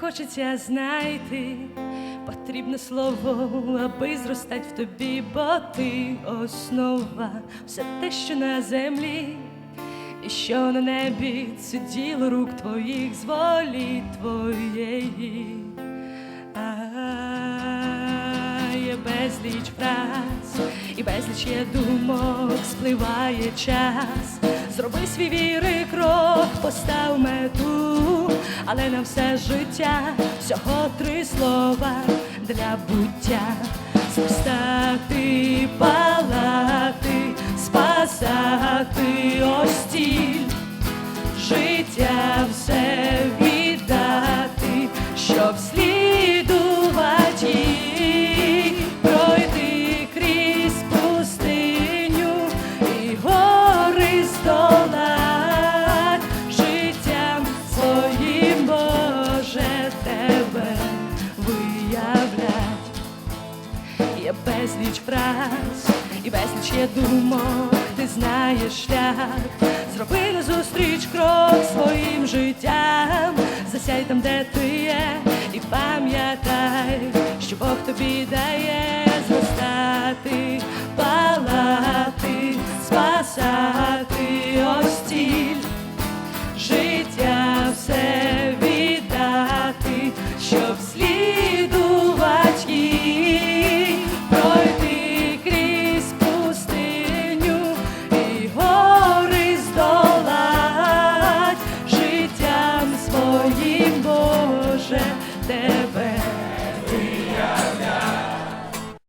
хочеться знайти, потрібне слово, аби зростать в тобі, бо ти основа, все те, що на землі, і що на небі, це діло рук твоїх з волі твоєї. Є безліч фраз і безліч є думок, спливає час. Зроби свій віри але на все життя всього три слова для буття. Зростати, палати, виявлять. Є безліч фраз і безліч є думок, ти знаєш шлях. Зроби назустріч крок своїм життям, засяй там, де ти є, і пам'ятай, що Бог тобі дає зростати, спасати.